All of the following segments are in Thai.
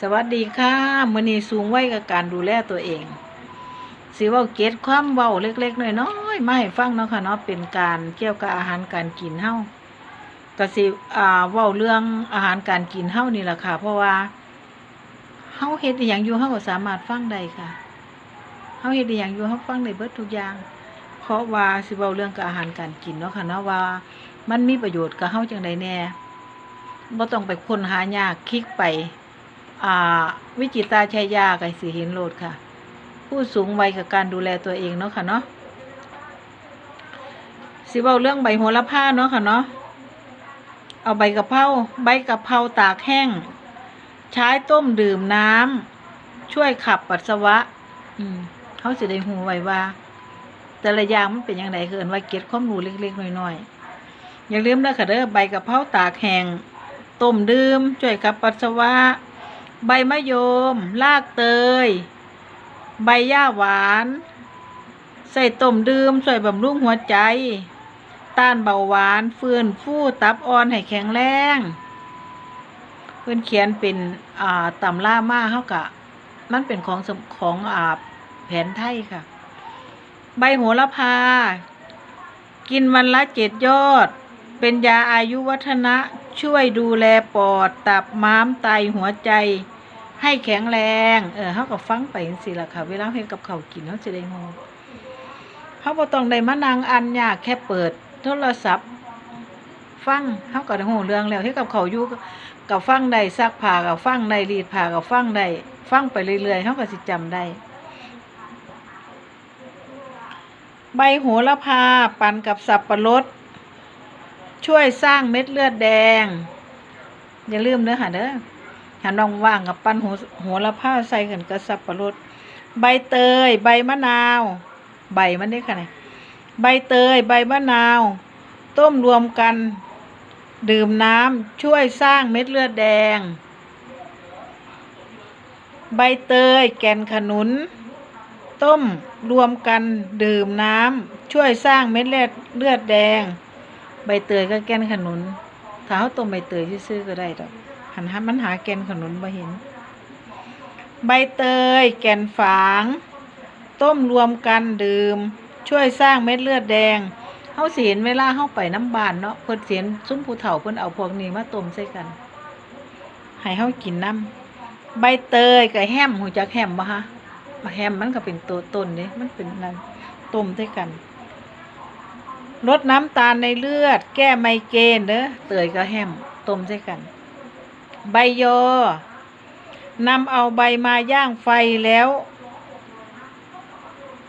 สวัสดีค่ะมือนีสูงไว้กับการดูแลตัวเองสิว้าเก็ดความเว้าเล็กๆน้อยๆมาให้ฟังเนาะค่ะเนาะเป็นการเกี่ยวกับอาหารการกินเฮาก็สิอ่าเว้าเรื่องอาหารการกินเฮานี่แหละค่ะ เพราะว่าเฮาเฮ็ดอีหยังอยู่เฮาก็สามารถฟังได้ค่ะเฮาเฮ็ดอีหยังอยู่เฮาฟังได้เบิดทุกอย่าง เพราะว่าสิเว้าเรื่องกับอาหารการกินเนาะค่ะเนาะว่ามันมีประโยชน์กับเฮาจังไดแน่บ่ต้องไปค้นหายากคลิกไป วิจิตาชัยยาไก่สีหินโลดค่ะ ผู้สูงวัยกับการดูแลตัวเองเนาะค่ะเนาะสิเว้าเรื่องใบโหระพาเนาะค่ะเนาะเอาใบกะเพราใบกะเพราตากแห้ง ใช้ต้มดื่มน้ำช่วยขับปัสสาวะ อืมเขาสิได้หูไว้ว่า แต่ละอย่างมันเป็นยังไงคือเอินว่าเก็บความรู้เล็กๆน้อยๆอย่าลืมนะค่ะเด้อใบกะเพราตากแห้งต้มดื่มช่วยขับปัสสาวะ ใบมะยมรากเตย ใบหญ้าหวาน ใส่ต้มดื่มช่วยบำรุงหัวใจ ต้านเบาหวาน ฟื้นฟูตับอ่อนให้แข็งแรง เพื่อนเขียนเป็นอ่าตำล่ามาเฮากะ มันเป็นของของอ่าแผนไทยค่ะ ใบโหระพา กินวันละเจ็ดยอด เป็นยาอายุวัฒนะ ช่วยดูแลปอด ตับม้ามไตหัวใจ ให้แข็งแรง เออเฮาก็ฟังไปจังซี่ล่ะค่ะ เวลาเฮ็ดกับเขากินเฮาสิได้งูเฮาบ่ต้องได้มานั่งอ่านยากแค่เปิด โทรศัพท์ ฟังเฮาก็ได้หูเรื่องแล้วเฮ็ดกับเขาอยู่ก็ฟังได้ซักผ้าก็ฟังได้รีดผ้าก็ฟังได้ฟังไปเรื่อยๆเฮาก็สิจำได้ ใบโหระพาปั่นกับสับปะรด ช่วยสร้างเม็ดเลือดแดง อย่าลืมเด้อค่ะเด้อหันน้องว่างกับปั้นหัวหัวละผ้าใส่กันกับสับปะรด ใบเตย ใบมะนาว ใบมันได้ค่ะเนี่ยใบเตย ใบมะนาว ต้มรวมกัน ดื่มน้ำช่วยสร้างเม็ดเลือดแดง ใบเตย แกนขนุน ต้มรวมกันดื่มน้ำช่วยสร้างเม็ดเลือดเลือดแดง ใบเตยก็แกนขนุนถ้าเขาต้มใบเตยซื่อๆก็ได้ดอกหันหามันหาแกนขนุนบ่เห็น ใบเตย แกนฝาง ต้มรวมกันดื่ม ช่วยสร้างเม็ดเลือดแดงเฮาเสิเห็นเวลาเฮาไปน้ำบานเนาะเพิ่นสิเห็นซุ้มผู้เฒ่าเพิ่นเอาพวกนี้มาต้มใส่กัน ให้เฮากินน้ำใบเตยกับแฮมหูจักแฮมบ่ฮะแฮมมันก็เป็นตัวต้นเด้มันเป็นนั่นต้มด้วยกัน ลดน้ำตาลในเลือด แก้ไมเกรนเด้อเตยกับแฮมต้มด้วยกัน ใบยอนำเอาใบมาย่างไฟแล้ว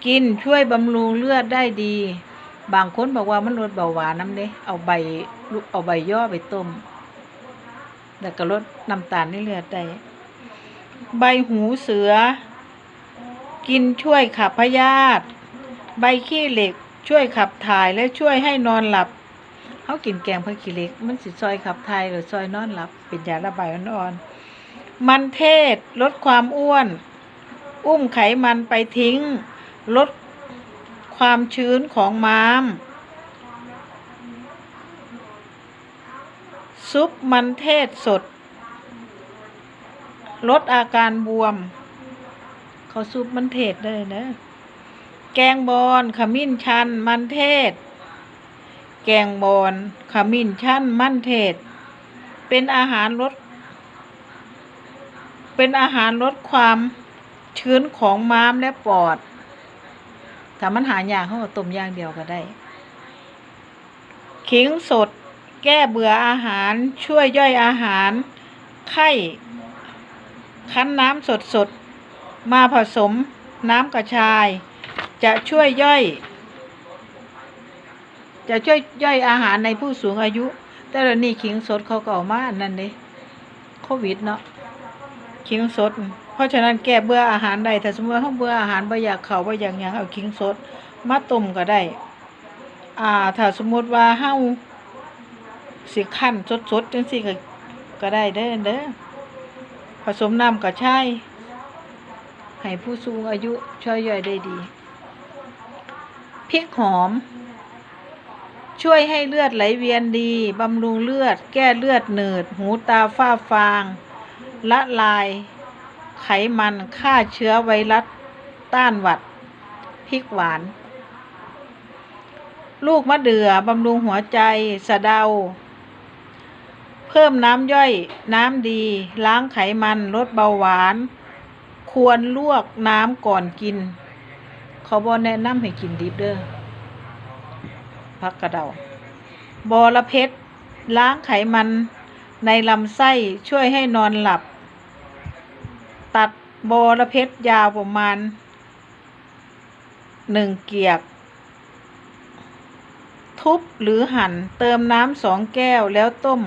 กินช่วยบำรุงเลือดได้ดี บางคนบอกว่ามันลดเบาหวานน้ำเด้เอาใบเอาใบย่อไปต้ม แล้วก็ลดน้ำตาลในเลือดได้ใบหูเสือ กินช่วยขับพยาธิใบขี้เหล็ก ช่วยขับถ่ายและช่วยให้นอนหลับเขากินแกงผักขี้เหล็ก มันสิซอยขับถ่ายหรือซอยนอนหลับ เป็นยาระบายอ่อนๆมันเทศลดความอ้วน อุ้มไขมันไปทิ้ง ลดความชื้นของม้าม ซุปมันเทศสด ลดอาการบวม เขาซุปมันเทศได้นะ แกงบอนขมิ้นชัน มันเทศ แกงบอนขมิ้นชัน มันเทศ เป็นอาหารลด เป็นอาหารลดความชื้นของม้ามและปอด ถ้ามันหายากเขาต้มอย่างเดียวก็ได้ ขิงสด แก้เบื่ออาหาร ช่วยย่อยอาหาร ไข้ คั้นน้ำสดสดๆมาผสมน้ำกระชาย จะช่วยย่อย จะช่วยย่อยอาหารในผู้สูงอายุ แต่เดี๋ยวนี้ขิงสดเขาก็เอามาอันนั่นเด้โควิดเนาะขิงสด เพราะฉะนั้นแก้เบื่ออาหารได้ถ้าสมมติว่าเขาเบื่ออาหารบ่อยากเขาบ่อยากหยังเอาขิงสดมาต้มก็ได้ อ่า ถ้าสมมุติว่าเฮาสิคั่นสดๆจังซี่ก็ก็ได้เด้อเด้อผสมน้ำกระชายให้ผู้สูงอายุช่วยย่อยได้ดี พริกหอม ช่วยให้เลือดไหลเวียนดี บำรุงเลือด แก้เลือดหนืด หูตาฝ้าฟาง ละลาย ไขมันฆ่าเชื้อไวรัส ต้านหวัด พริกหวาน ลูกมะเดื่อ บำรุงหัวใจ สะเดา เพิ่มน้ำย่อย น้ำดี ล้างไขมัน ลดเบาหวาน ควรลวกน้ำก่อนกิน เขาบอแนะนำให้กินดิบเด้อพักกระเดาบอระเพ็ดล้างไขมันในลำไส้ช่วยให้นอนหลับ ตัดบอระเพ็ดยาวประมาณหนึ่งเกียก ทุบหรือหั่นเติมน้ำสองแก้วแล้วต้ม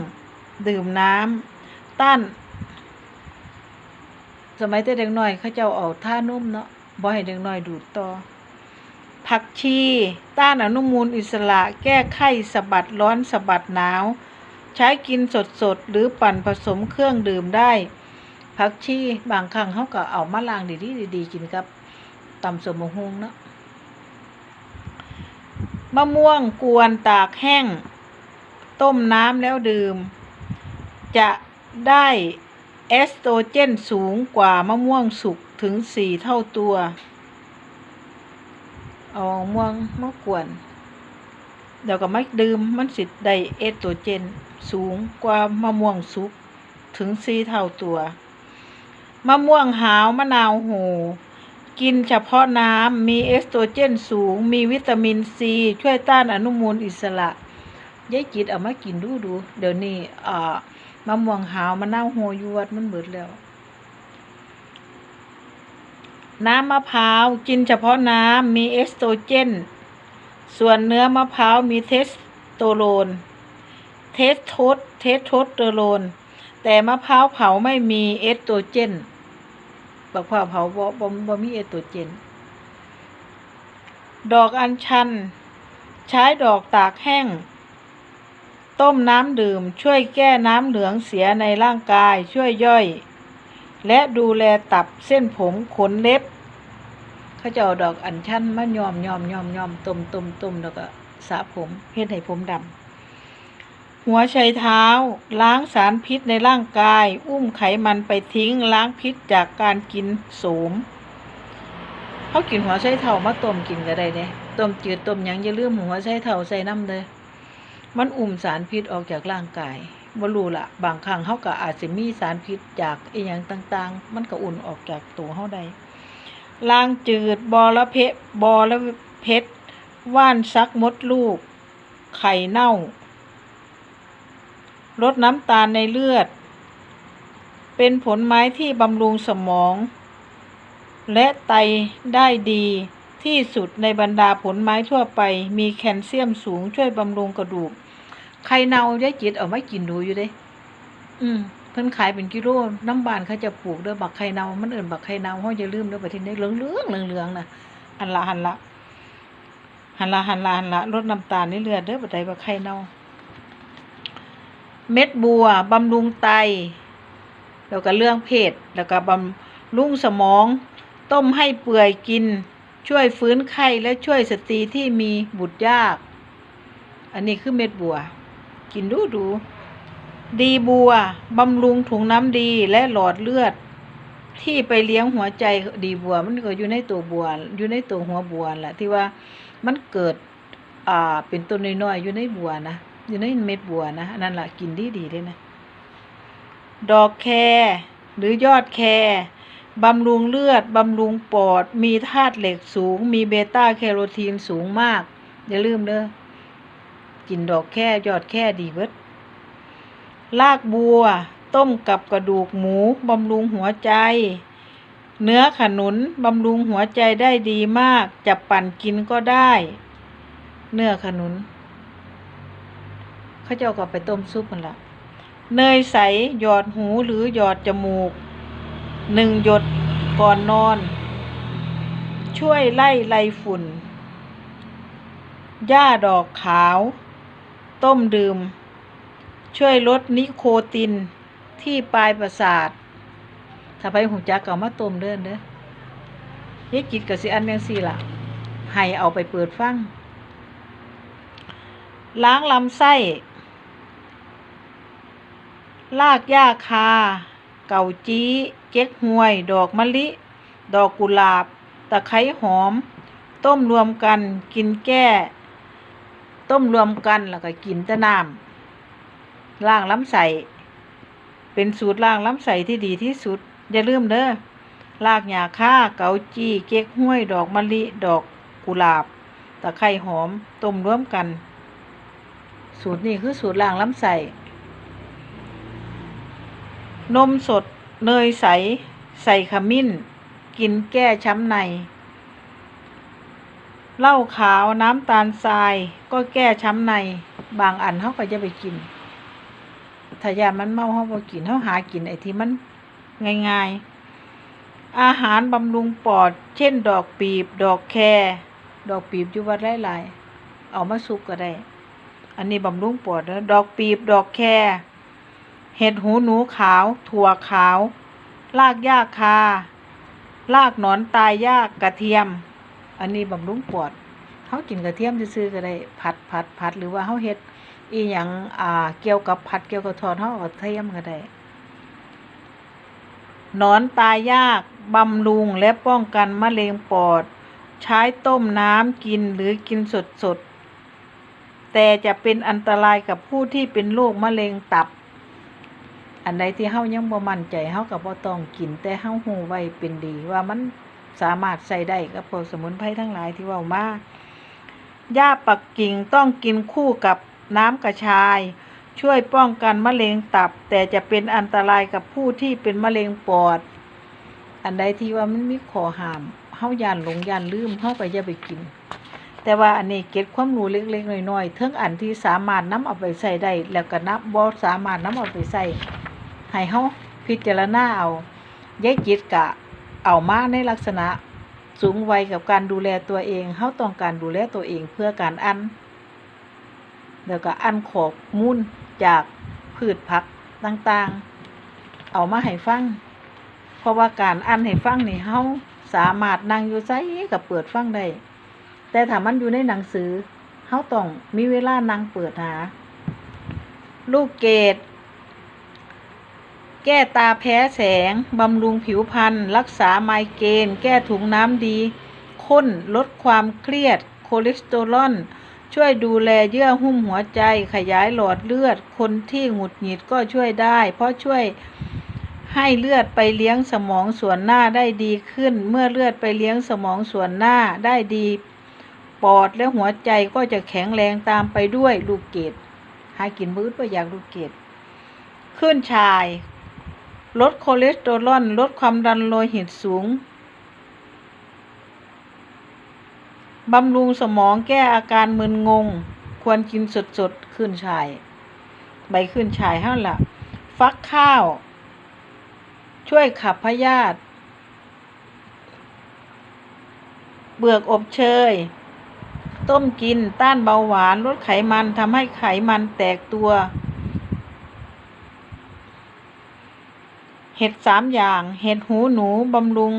ดื่มน้ำต้าน สมัยแต่เด็กน้อยเขาเจ้าเอาท่านุ่มเนาะบ่ให้เด็กน้อยดูดต่อ ผักชี ต้านอนุมูลอิสระ แก้ไข้สะบัดร้อนสะบัดหนาว ใช้กินสดๆหรือปั่นผสมเครื่องดื่มได้ ผักชีบางครั้งเขาก็เอามาล้างดีๆดีๆกินกับตำสมฮงเนาะมะม่วงกวนตากแห้ง ต้มน้ำแล้วดื่ม จะได้เอสโตรเจนสูงกว่ามะม่วงสุกถึงสี่เท่าตัว เอามะม่วงมะกวนเดี๋ยวก็ไม่ดื่มมันสิได้เอสโตรเจน สูงกว่ามะม่วงสุกถึงสี่เท่าตัว มะม่วงหาวมะนาวโหกินเฉพาะน้ำมีเอสโตรเจนสูง มีวิตามินซี ช่วยต้านอนุมูลอิสระยายจิตเอามากินดูดู เดี๋ยวนี้อ่ามะม่วงหาวมะนาวโหยวดมันเบิดแล้ว น้ำมะพร้าวกินเฉพาะน้ำมีเอสโตรเจน ส่วนเนื้อมะพร้าวมีเทสโตโรน เทสโทสเทสโทสเตอโรน แต่มะพร้าวเผาไม่มีเอสโตรเจนบักพร้าเผาบ่บ่บ่มีเอสโตรเจน ดอกอัญชัน ใช้ดอกตากแห้ง ต้มน้ำดื่มช่วยแก้น้ำเหลืองเสียในร่างกายช่วยย่อย และดูแลตับเส้นผมขนเล็บเขาจะเอาดอกอัญชันมายอมยอมยอมยอมต้มต้มต้มแล้วก็สระผมเฮ็ดให้ผมดำหัวไชเท้า ล้างสารพิษในร่างกาย อุ้มไขมันไปทิ้ง ล้างพิษจากการกินโสมเขากินหัวไชเท้ามาต้มกินก็ได้เด้ต้มจืดต้มยังอย่าลืมหัวไชเท้าใส่น้ำเลยมันอุ้มสารพิษออกจากร่างกาย บ่รู้ละบางครั้งเขาก็อาจจะมีสารพิษจากอีหยังต่างๆ มันก็อุ่นออกจากตัวเขาได้ลางจืดบอระเพะบอระเพชรว่านซักมดลูก ไข่เน่าลดน้ำตาลในเลือด เป็นผลไม้ที่บำรุงสมอง และไตได้ดีที่สุดในบรรดาผลไม้ทั่วไป มีแคลเซียมสูงช่วยบำรุงกระดูก ไข่เน่ายายจิตเอาไว้กินดูอยู่เด้ อืมเพิ่นขายเป็นกิโลน้ำบานเขาจะปลูกเด้อบักไข่เน่ามันเอิ่นบักไข่เน่าเฮาอย่าลืมเด้อประเทศนี้เหลืองเหลืองเหลืองเหลืองๆน่ะหันละหันละหันละหันละหันละลดน้ำตาลในเลือดเด้อบัดใดบักไข่เน่าเม็ดบัวบำรุงไต แล้วก็เรื่องเพศแล้วก็บำรุงสมอง ต้มให้เปื่อยกิน ช่วยฟื้นไข้และช่วยสตรีที่มีบุตรยาก อันนี้คือเม็ดบัว กินดูดูดีบัวบำรุงถุงน้ำดีและหลอดเลือด ที่ไปเลี้ยงหัวใจดีบัว มันก็อยู่ในตัวบัว อยู่ในตัวหัวบัวแหละที่ว่ามันเกิดอ่าเป็นต้นน้อยๆอยู่ในบัวนะอยู่ในเม็ดบัวนะนั่นแหละกินดีดีเลยนะ ดอกแครหรือยอดแครบำรุงเลือด บำรุงปอด มีธาตุเหล็กสูง มีเบต้าแคโรทีนสูงมาก อย่าลืมเด้อ กินดอกแครยอดแครดีเบิดรากบัว ต้มกับกระดูกหมู บำรุงหัวใจ เนื้อขนุน บำรุงหัวใจได้ดีมากจะปั่นกินก็ได้ เนื้อขนุน เขาจะเอากลับไปต้มซุปมันละเนยใส หยอดหูหรือหยอดจมูก หนึ่งหยดก่อนนอน ช่วยไล่ไรฝุ่นหญ้าดอกขาว ต้มดื่ม ช่วยลดนิโคตินที่ปลายประสาท ถ้าไปหูจักก็เอามาต้มเด้อนเด้อยายกิดกับสิอันยังสี่ล่ะ ให้เอาไปเปิดฟัง ล้างลำไส้ ลากหญ้าคา เก่าจี้เก๊กฮวย ดอกมะลิ ดอกกุหลาบ ตะไคร้หอม ต้มรวมกันกินแก้ ต้มรวมกันแล้วก็กินแต่น้ำล้างลำไส้เป็นสูตรล้างลำไส้ที่ดีที่สุด อย่าลืมเด้อรากหญ้าค่าเกาจี้เก๊กห้วย ดอกมะลิดอกกุหลาบตะไคร้หอมต้มรวมกัน สูตรนี้คือสูตรล้างลำไส้นมสดเนยใส ใส่ขมิ้น กินแก้ช้ำใน เหล้าขาวน้ำตาลทราย ก็แก้ช้ำใน บางอันเขาก็จะไปกินถ้ายามันเมาเขาบ่กินเขาหากินไอ้ที่มันง่ายๆ อาหารบำรุงปอด เช่น ดอกปีบ ดอกแคดอกปีบอยู่วัดหลายๆเอามาสุกก็ได้ อันนี้บำรุงปอดนะดอกปีบ ดอกแคเห็ดหูหนูขาว ถั่วขาว รากหญ้าคา รากหนอนตายยากกระเทียม อันนี้บำรุงปอดเขากินกระเทียมซื่อก็ได้ผัดผัดผัดหรือว่าเขาเฮ็ดอีหยังอ่าเกี่ยวกับผัดเกี่ยวกับทอดเขาเอากระเทียมก็ได้นอนตายยากบำรุงและป้องกันมะเร็งปอด ใช้ต้มน้ำกินหรือกินสดๆแต่จะเป็นอันตรายกับผู้ที่เป็นโรคมะเร็งตับ อันใดที่เฮายังบ่มั่นใจเฮาก็บ่ต้องกินแต่เฮาฮู้ไว้เป็นดีว่ามัน สามารถใช้ได้กับพวกสมุนไพรทั้งหลายที่ว้ามาหญ้าปักกิ่งต้องกินคู่กับน้ำกระชาย ช่วยป้องกันมะเร็งตับ แต่จะเป็นอันตรายกับผู้ที่เป็นมะเร็งปอด อันใดที่ว่ามันมีข้อห้ามเฮาย่านหลงย่านลืมเฮาก็อย่าไปกิน แต่ว่าอันนี้เก็บความรู้เล็กๆน้อยๆเทิงอันที่สามารถนำเอาไปใช้ได้แล้วก็นับบ่สามารถนำเอาไปใช้ให้เฮาพิจารณาเอายายจิตกะ เอามาในลักษณะสูงวัยกับการดูแลตัวเองเฮาต้องการดูแลตัวเองเพื่อการอันแล้วก็อันขอบมูลจากพืชผักต่างๆ เอามาให้ฟัง เพราะว่าการอันให้ฟังนี่เฮาสามารถนั่งอยู่ไสก็เปิดฟังได้ แต่ถ้ามันอยู่ในหนังสือเฮาต้องมีเวลานั่งเปิดหา ลูกเกด แก้ตาแพ้แสง บำรุงผิวพรรณ รักษาไมเกรน แก้ถุงน้ำดี ข้น ลดความเครียดคอเลสเตอรอล ช่วยดูแลเยื่อหุ้มหัวใจ ขยายหลอดเลือด คนที่หงุดหงิดก็ช่วยได้ เพราะช่วยให้เลือดไปเลี้ยงสมองส่วนหน้าได้ดีขึ้น เมื่อเลือดไปเลี้ยงสมองส่วนหน้าได้ดี ปอดและหัวใจก็จะแข็งแรงตามไปด้วยลูกเกดหากินมืดประอยากลูกเกดขึ้นชาย ลดคอเลสเตอรอลลดความดันโลหิตสูง บำรุงสมองแก้อาการมึนงง ควรกินสดๆ ขึ้นชาย ใบขึ้นชายห้าละฟักข้าว ช่วยขับพยาธิเบือกอบเชย ต้มกินต้านเบาหวาน ลดไขมันทำให้ไขมันแตกตัว ห็ดสามอย่าง เห็ดหูหนูบำรุง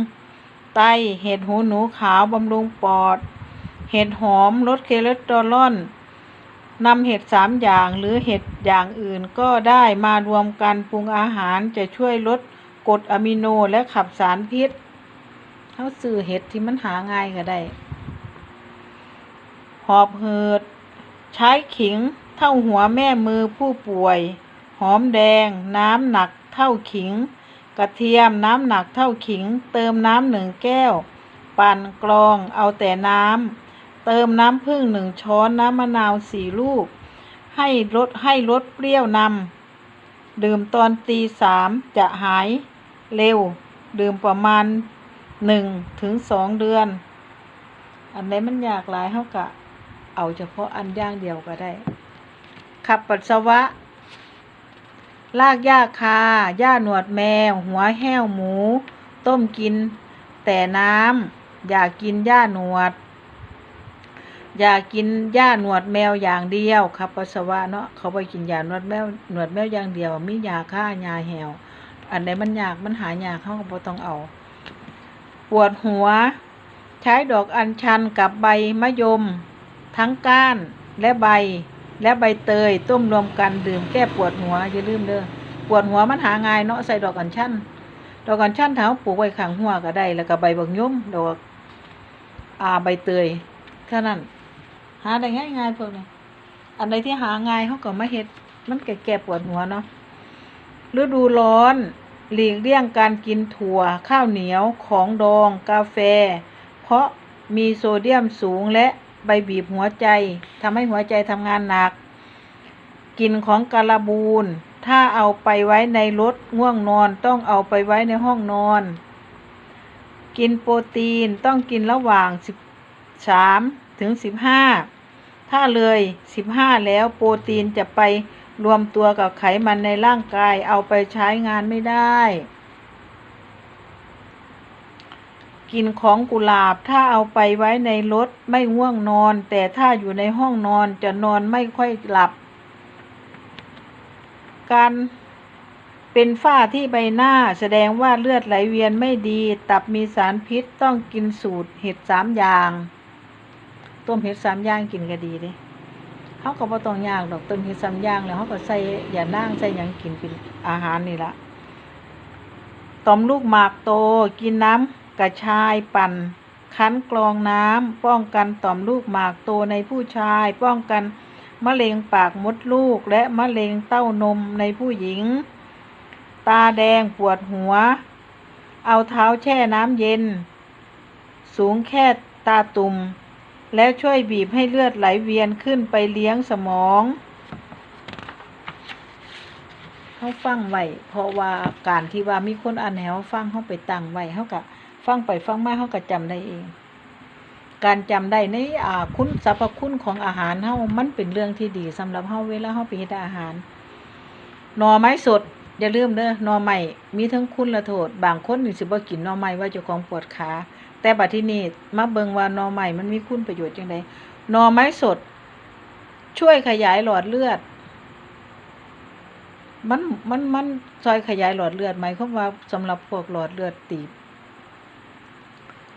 ไต เห็ดหูหนูขาวบำรุงปอด เห็ดหอมลดคอเลสเตอรอลนำเห็ดสามอย่างหรือเห็ดอย่างอื่นก็ได้มารวมกันปรุงอาหารจะช่วยลดกรดอะมิโนและขับสารพิษเขาซื้อเห็ดที่มันหาง่ายก็ได้ หอบเหืดใช้ขิงเท่าหัวแม่มือผู้ป่วย หอมแดง น้ำหนักเท่าขิง กระเทียมน้ำหนักเท่าขิง เติมน้ำหนึ่งแก้ว ปั่นกรองเอาแต่น้ำ เติมน้ำผึ้งหนึ่งช้อนน้ำมะนาวสี่ลูก ให้ลดให้ลดเปรี้ยวนำ ดื่มตอนตีสามจะหายเร็ว ดื่มประมาณหนึ่งถึงสองเดือน อันไหนมันอยากหลายเฮากะ เอาเฉพาะอันย่างเดียวก็ได้ ขับปัสสาวะ ลากหญ้าคา หญ้าหนวดแมว หัวแห้วหมู ต้มกิน แต่น้ำ อย่ากินหญ้าหนวด อย่ากินหญ้าหนวดแมวอย่างเดียวขับปัสสาวะเนาะ เขาไปกินยาหนวดแมว หนวดแมวอย่างเดียว มียาฆ่ายาแหว อันใดมันยาก มันหายากเขาก็บ่ต้องเอา ปวดหัว ใช้ดอกอัญชันกับใบมะยม ทั้งก้านและใบ และใบเตยต้มรวมกันดื่มแก้ปวดหัวอย่าลืมเด้อปวดหัวมันหาง่ายเนาะใส่ดอกกัญชันดอกกัญชันถ้าปลูกไว้ข้างหัวก็ได้ แล้วก็ใบบักยมดอกอาใบเตยแค่นั้นหาได้ง่ายๆพวกนี้อันใดที่หาง่ายเขาก็มาเฮ็ดมันแก่แก่ปวดหัวเนาะฤดูร้อน หลีกเลี่ยงการกินถั่ว ข้าวเหนียวของดอง กาแฟ เพราะมีโซเดียมสูงและ ใบบีบหัวใจทำให้หัวใจทำงานหนักกินของการบูน ถ้าเอาไปไว้ในรถง่วงนอนต้องเอาไปไว้ในห้องนอน กินโปรตีนต้องกินระหว่าง 13 ถึง 15 ถ้าเลย 15 แล้วโปรตีนจะไปรวมตัวกับไขมันในร่างกายเอาไปใช้งานไม่ได้ กินของกุหลาบถ้าเอาไปไว้ในรถไม่ง่วงนอน แต่ถ้าอยู่ในห้องนอนจะนอนไม่ค่อยหลับ การเป็นฝ้าที่ใบหน้าแสดงว่าเลือดไหลเวียนไม่ดี ตับมีสารพิษต้องกินสูตรเห็ดสามอย่าง ต้มเห็ดสามอย่างกินก็ดีเด้เขาก็บ่ต้องยากดอกต้มเห็ดสามอย่างแล้วเขาก็ใส่อย่านั่งใส่ยังกินเป็นอาหารนี่ละต่อมลูกหมากโตกินน้ำ กระชายปั่น คั้นกรองน้ำป้องกันต่อมลูกหมากโตในผู้ชาย ป้องกันมะเร็งปากมดลูกและมะเร็งเต้านมในผู้หญิง ตาแดงปวดหัว เอาเท้าแช่น้ำเย็น สูงแค่ตาตุ่ม แล้วช่วยบีบให้เลือดไหลเวียนขึ้นไปเลี้ยงสมองเขาฟังไว้เพราะว่าการที่ว่ามีคนอ่านแนวฟังเขาไปตั้งไว้เขาก็ ฟังไปฟังมาเขาก็จำได้เอง การจำได้ในอ่าคุณสรรพคุณของอาหารเฮามันเป็นเรื่องที่ดีสำหรับเฮาเวลาเฮาไปเฮ็ดอาหารหน่อไม้สดอย่าลืมเด้อหน่อไม้มีทั้งคุณและโทษ บางคนนี่สิบ่กินหน่อไม้ว่าเจ้าของปวดขาแต่บัดที่นี้มาเบิ่งว่าหน่อไม้มันมีคุณประโยชน์จังไดหน่อไม้สด ช่วยขยายหลอดเลือดมันมันมันซอยขยายหลอดเลือดหมายความว่าสำหรับพวกหลอดเลือดตีบ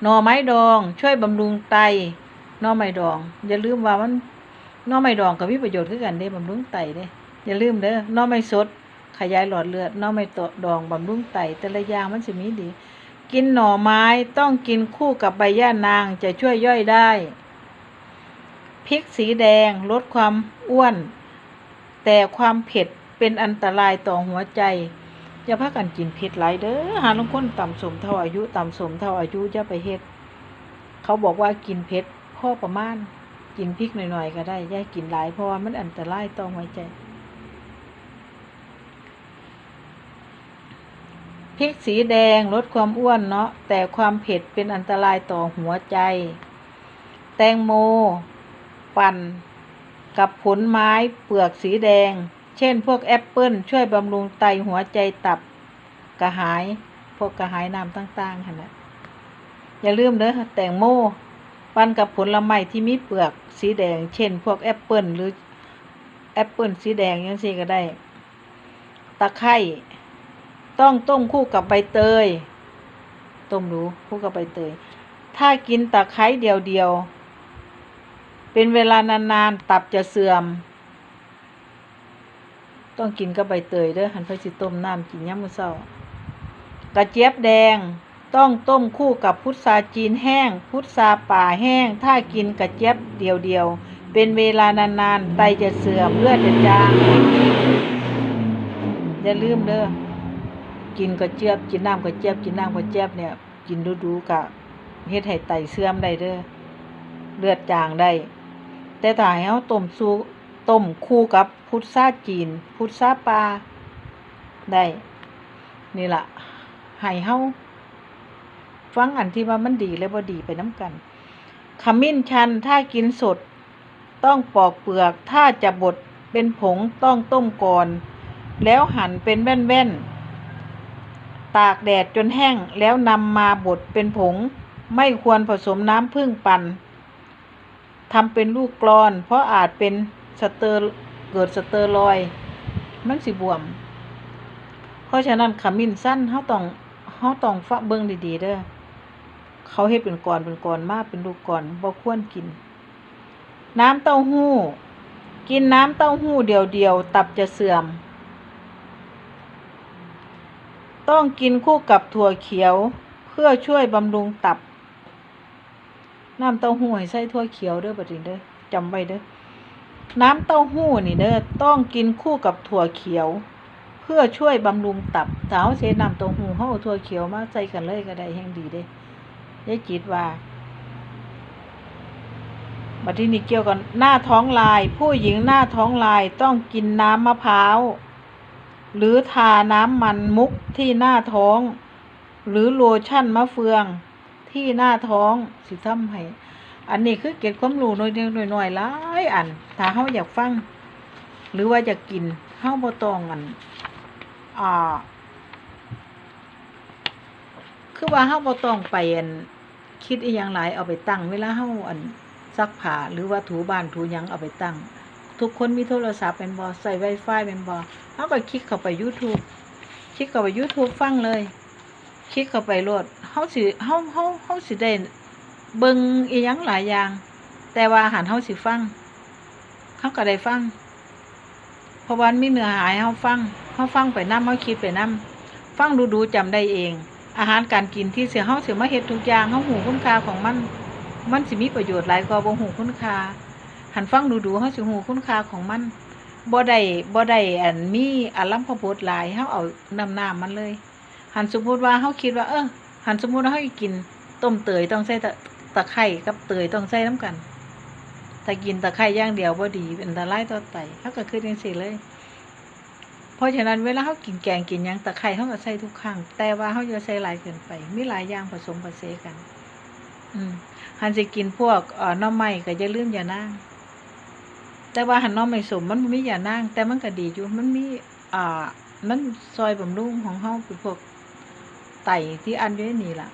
หน่อไม้ดอง ช่วยบำรุงไตหน่อไม้ดอง อย่าลืมว่ามันหน่อไม้ดองก็มีประโยชน์คือกันเด้บำรุงไตเด้อย่าลืมเด้อหน่อไม้สด ขยายหลอดเลือดหน่อไม้ตดองบำรุงไตแต่ละอย่างมันสิมีดี กินหน่อไม้ต้องกินคู่กับใบย่านางจะช่วยย่อยได้พริกสีแดงลดความอ้วน แต่ความเผ็ดเป็นอันตรายต่อหัวใจ อย่าพากันกินเผ็ดหลายเด้อหาลงคนต่ำสมเท่าอายุต่ำสมเท่าอายุจะไปเฮ็ดเขาบอกว่ากินเผ็ดพ่อประมาณ กินพริกหน่อยๆก็ได้อย่ากินหลายเพราะว่ามันอันตรายต่อหัวใจพริกสีแดงลดความอ้วนเนาะแต่ความเผ็ดเป็นอันตรายต่อหัวใจ แตงโม ปั่น กับผลไม้เปลือกสีแดง เช่น พวกแอปเปิลช่วยบำรุงไตหัวใจตับกระหาย พวกกระหายน้ำต่างๆค่ะนะอย่าลืมเด้อแตงโมปั่นกับผลไม้ที่มีเปลือกสีแดง เช่น พวกแอปเปิลหรือแอปเปิลสีแดงยังซี่ก็ได้ ตะไคร้ต้องต้มคู่กับใบเตย ต้มดูคู่กับใบเตย ถ้ากินตะไคร้เดียวๆ เป็นเวลานานๆ ตับจะเสื่อม ต้องกินกับใบเตยเด้อหันไปสิต้มน้ำกินยามมื้อเช้ากระเจี๊ยบแดงต้องต้มคู่กับพุทราจีนแห้ง พุทราป่าแห้ง ถ้ากินกระเจี๊ยบเดียวๆ เป็นเวลานานๆ ไตจะเสื่อมเลือดจะจาง อย่าลืมเด้อ กินกระเจี๊ยบ กินน้ำกระเจี๊ยบ กินน้ำกระเจี๊ยบเนี่ย กินดูๆกะเฮ็ดให้ไตเสื่อมได้เด้อ เลือดจางได้ แต่ถ้าให้เฮาต้มสู้ต้มคู่กับ พุทราจีน พุทราปลาได้ นี่ล่ะให้เฮาฟังอันที่ว่ามันดีและบ่ดีไปน้ำกัน ขมิ้นชันถ้ากินสด ต้องปอกเปลือกถ้าจะบดเป็นผงต้องต้มก่อน แล้วหั่นเป็นแว่นๆ ตากแดดจนแห้งแล้วนำมาบดเป็นผง ไม่ควรผสมน้ำผึ้งปั่นทำเป็นลูกกลอน เพราะอาจเป็นสเตอร์ เกิดสเตอรอยมันสิบวม เพราะฉะนั้นขมิ้นสั้นเฮาต้องเฮาต้องฟักเบิ่งดีๆเด้อเขาเฮ็ดเป็นก้อนเป็นก้อนมากเป็นลูกก้อนบ่ควรกิน น้ำเต้าหู้ กินน้ำเต้าหู้เดียวๆตับจะเสื่อม ต้องกินคู่กับถั่วเขียวเพื่อช่วยบำรุงตับ น้ำเต้าหู้ให้ใส่ถั่วเขียวเด้อบัดนี้เด้อจำไว้เด้อ น้ำเต้าหู้นี่เด้อต้องกินคู่กับถั่วเขียว เพื่อช่วยบำรุงตับถ้าเสน้ำเต้าหู้เฮาเอาถั่วเขียวมาใส่กันเลยก็ได้แฮงดีเด้ยายจิตว่าบัดทีนี้เกี่ยวกับหน้าท้องลาย ผู้หญิงหน้าท้องลายต้องกินน้ำมะพร้าวหรือทาน้ำมันมุกที่หน้าท้อง หรือโลชั่นมะเฟืองที่หน้าท้องสิทำให้ อันนี้คือเก็บความรู้น้อยๆหน่อยๆหลายอัน ถ้าเฮาอยากฟัง หรือว่าอยากกินเฮาบ่ต้องอันอ่าคือว่าเฮาบ่ต้องไปอันคิดอีหยังหลายเอาไปตั้ง เวลาเฮาอันซักผ้าหรือว่าถูบ้านถูหยังเอาไปตั้ง ทุกคนมีโทรศัพท์เป็นบ่ใส่ Wi-Fi เป็นบ่เฮาก็คลิกเข้าไป YouTube คลิกเข้าไป YouTube ฟังเลย คลิกเข้าไปโหลดเฮาสิเฮาเฮาเฮาสิได้ เบิ่งอีหยังหลายอย่าง แต่ว่าหันเฮาสิฟังเฮาก็ได้ฟังเพราะวันมีเนื้อหาให้เฮาฟังเฮาฟังไปนำเฮาคิดไปนำฟังดูๆจำได้เอง อาหารการกินที่เสียเฮาสิมาเฮ็ดทุกอย่างเฮาหูคุณค่าของมัน มันสิมีประโยชน์หลายกว่าบ่หูคุณค่าหันฟังดูๆเฮาสิหูคุณค่าของมันบ่ได้บ่ได้อันมีอารมณ์พบทหลายเฮาเอาน้ำน้ามันเลย หันสมมติว่าเฮาคิดว่าเออหันสมมติว่าเฮากินต้มเตยต้องใส่ ตะไคร้กับเตยต้องใส่น้ำกันถ้ากินตะไคร้อย่างเดียวบ่ดีเป็นอันตรายต่อไตเฮาก็คือจังซี่เลย เพราะฉะนั้นเวลาเฮากินแกงกินหยังตะไคร้เฮาก็ใส่ทุกครั้งแต่ว่าเฮาอย่าใส่หลายเกินไปมีหลายอย่างผสมผสานกัน อืมหันสิกินพวกเอ่อน่อไม้ก็อย่าลืมอย่านางแต่ว่าหันน่อไม้สมมันมีอย่านางแต่มันก็ดีอยู่มันมีอ่ามันซอยบำรุงของเฮาเป็นพวกไตที่อันอยู่ในนี่ล่ะ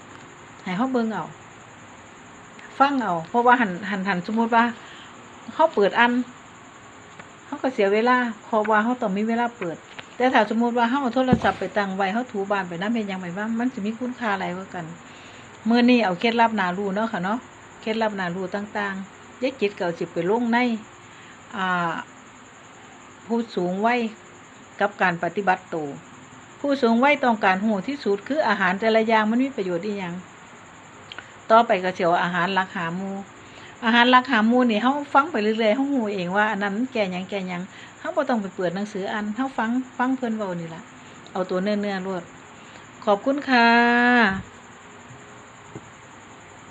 ให้เฮาเบิ่งเอา ฟังเอาเพราะว่าหันหันหันสมมุติว่าเฮาเปิดอันเฮาก็เสียเวลาเพราะว่าเฮาต้องมีเวลาเปิด แต่ถ้าสมมุติว่าเฮาเอาโทรศัพท์ไปตั้งไว้เฮาถูบานไปนำเฮ็ดหยังไปบ้างมันสิมีคุณค่าหลายกว่ากันเมื้อนี้เอาเคล็ดลับนารูเนาะค่ะเนาะเคล็ดลับนารูต่างๆยายจิตก็เอาสิไปลงในอ่าผู้สูงวัยกับการปฏิบัติตัวผู้สูงวัยต้องการหูที่สุดคืออาหารแต่ละอย่างมันมีประโยชน์อีหยัง ต่อไปก็เสียวอาหารรักหามู อาหารรักหามูนี่เขาฟังไปเรื่อยๆเขาหูเองว่าอันนั้นแก่ยังแก่ยังเขาบ่ต้องไปเปิดหนังสืออันเขาฟังฟังเพื่อนเว้านี่ละเอาตัวเนื้อๆรวดขอบคุณค่ะ